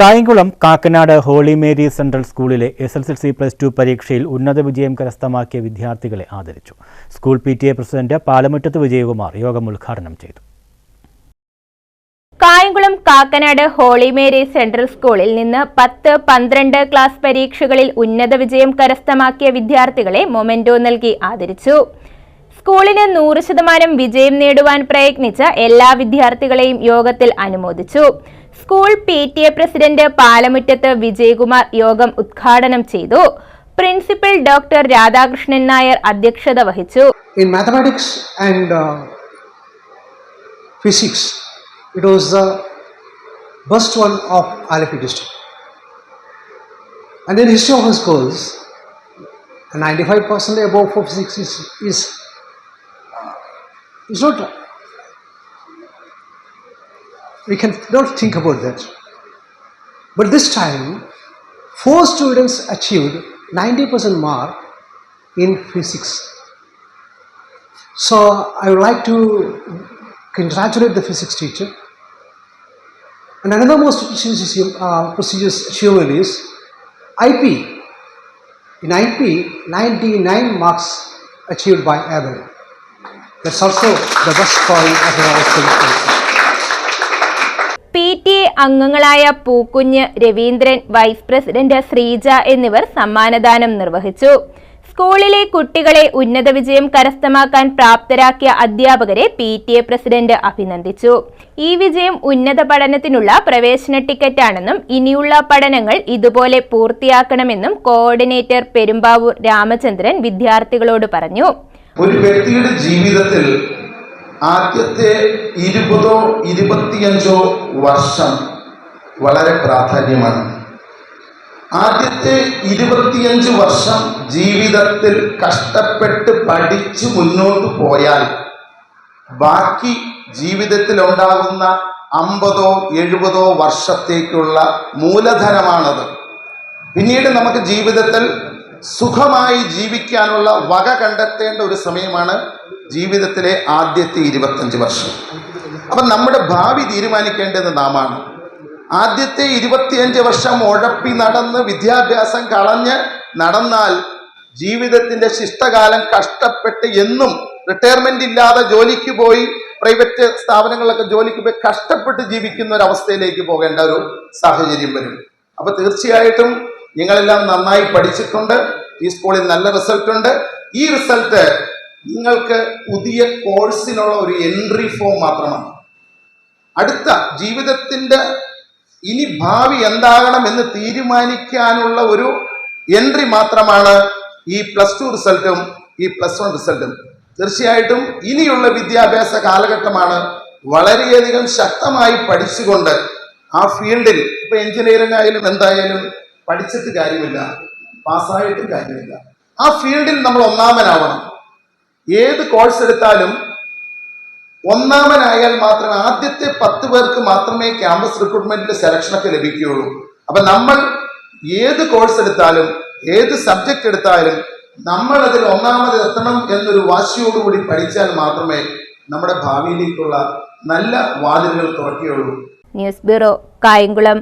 Kayamkulam Kakkanad holy Mary central സ്കൂളിലെ S L C C plus two പരീക്ഷയിൽ ഉന്നത വിജയം കരസ്ഥമാക്കിയ വിദ്യാർത്ഥികളെ ആദരിച്ചു. School P T A president പാലമുറ്റത്ത് Vijayakumar യോഗം ഉദ്ഘാടനം ചെയ്തു. Kayamkulam Kakkanad holy Mary central സ്കൂളിൽ നിന്ന് പത്ത് പന്ത്രണ്ട് ക്ലാസ് പരീക്ഷകളിൽ ഉന്നത വിജയം കരസ്ഥമാക്കിയ വിദ്യാർത്ഥികളെ മൊമെന്റോ നൽകി ആദരിച്ചു. സ്കൂളിന് നൂറ് ശതമാനം വിജയം നേടുവാൻ പ്രയത്നിച്ച എല്ലാ വിദ്യാർത്ഥികളെയും യോഗത്തിൽ അനുമോദിച്ചു. School P T A president പാലമുറ്റത്ത് Vijayakumar യോഗം ഉദ്ഘാടനം ചെയ്തു. പ്രിൻസിപ്പൽ ഡോക്ടർ രാധാകൃഷ്ണൻ നായർ അധ്യക്ഷത വഹിച്ചു. In mathematics and physics it was the best one of Alleppey district and in history of schools ninety five percent above for physics is we can not think about that. But this time, four students achieved 90% mark in physics. So I would like to congratulate the physics teacher. And another most prestigious, uh, achievement is IP. In IP, 99 marks achieved by Abel. That's also the best point of our അംഗങ്ങളായ Pookunju Raveendran vice president Sreeja എന്നിവർ സമ്മാനദാനം നിർവഹിച്ചു. സ്കൂളിലെ കുട്ടികളെ ഉന്നത വിജയം കരസ്ഥമാക്കാൻ പ്രാപ്തരാക്കിയ അധ്യാപകരെ പി ടി എ പ്രസിഡന്റ് അഭിനന്ദിച്ചു. ഈ വിജയം ഉന്നത പഠനത്തിനുള്ള പ്രവേശന ടിക്കറ്റാണെന്നും ഇനിയുള്ള പഠനങ്ങൾ ഇതുപോലെ പൂർത്തിയാക്കണമെന്നും കോർഡിനേറ്റർ പെരുമ്പാവൂർ രാമചന്ദ്രൻ വിദ്യാർത്ഥികളോട് പറഞ്ഞു. ഒരു വ്യക്തിയുടെ ജീവിതത്തിൽ ആദ്യത്തെ ഇരുപതോ ഇരുപത്തിയഞ്ചോ വർഷം വളരെ പ്രാധാന്യമാണ്. ആദ്യത്തെ ഇരുപത്തിയഞ്ച് വർഷം ജീവിതത്തിൽ കഷ്ടപ്പെട്ട് പഠിച്ച് മുന്നോട്ട് പോയാൽ ബാക്കി ജീവിതത്തിൽ ഉണ്ടാകുന്ന അമ്പതോ എഴുപതോ വർഷത്തേക്കുള്ള മൂലധനമാണത്. പിന്നീട് നമുക്ക് ജീവിതത്തിൽ സുഖമായി ജീവിക്കാനുള്ള വക കണ്ടെത്തേണ്ട ഒരു സമയമാണ് ജീവിതത്തിലെ ആദ്യത്തെ ഇരുപത്തഞ്ച് വർഷം. അപ്പം നമ്മുടെ ഭാവി തീരുമാനിക്കേണ്ടത് നാമാണ്. ആദ്യത്തെ ഇരുപത്തിയഞ്ച് വർഷം ഉഴപ്പി നടന്ന് വിദ്യാഭ്യാസം കളഞ്ഞ് നടന്നാൽ ജീവിതത്തിന്റെ ശിഷ്ടകാലം കഷ്ടപ്പെട്ട് എന്നും റിട്ടയർമെന്റ് ഇല്ലാതെ ജോലിക്ക് പോയി പ്രൈവറ്റ് സ്ഥാപനങ്ങളിലൊക്കെ ജോലിക്ക് പോയി കഷ്ടപ്പെട്ട് ജീവിക്കുന്ന ഒരു അവസ്ഥയിലേക്ക് പോകേണ്ട ഒരു സാഹചര്യം വരും. അപ്പൊ തീർച്ചയായിട്ടും നിങ്ങളെല്ലാം നന്നായി പഠിച്ചിട്ടുണ്ട്. ഈ സ്കൂളിൽ നല്ല റിസൾട്ട് ഉണ്ട്. ഈ റിസൾട്ട് നിങ്ങൾക്ക് പുതിയ കോഴ്സിനുള്ള ഒരു എൻട്രി ഫോം മാത്രമാണ്. അടുത്ത ജീവിതത്തിന്റെ ഇനി ഭാവി എന്താകണം എന്ന് തീരുമാനിക്കാനുള്ള ഒരു എൻട്രി മാത്രമാണ് ഈ പ്ലസ് ടു റിസൾട്ടും ഈ പ്ലസ് വൺ റിസൾട്ടും. തീർച്ചയായിട്ടും ഇനിയുള്ള വിദ്യാഭ്യാസ കാലഘട്ടമാണ് വളരെയധികം ശക്തമായി പഠിച്ചുകൊണ്ട് ആ ഫീൽഡിൽ ഇപ്പൊ എഞ്ചിനീയറിംഗ് ആയാലും എന്തായാലും പഠിച്ചിട്ട് കാര്യമില്ല പാസ്സായിട്ടും കാര്യമില്ല. ആ ഫീൽഡിൽ നമ്മൾ ഒന്നാമനാവണം. ഏത് കോഴ്സ് എടുത്താലും ഒന്നാമനായാൽ മാത്രമേ ആദ്യത്തെ പത്ത് പേർക്ക് മാത്രമേ ക്യാമ്പസ് റിക്രൂട്ട്മെന്റിൽ സെലക്ഷനൊക്കെ ലഭിക്കുകയുള്ളൂ. അപ്പൊ നമ്മൾ ഏത് കോഴ്സ് എടുത്താലും ഏത് സബ്ജക്റ്റ് എടുത്താലും നമ്മൾ അതിൽ ഒന്നാമത് എത്തണം എന്നൊരു വാശിയോടുകൂടി പഠിച്ചാൽ മാത്രമേ നമ്മുടെ ഭാവിയിലേക്കുള്ള നല്ല വാതിലുകൾ തുറക്കുകയുള്ളൂ. News bureau Kayamkulam.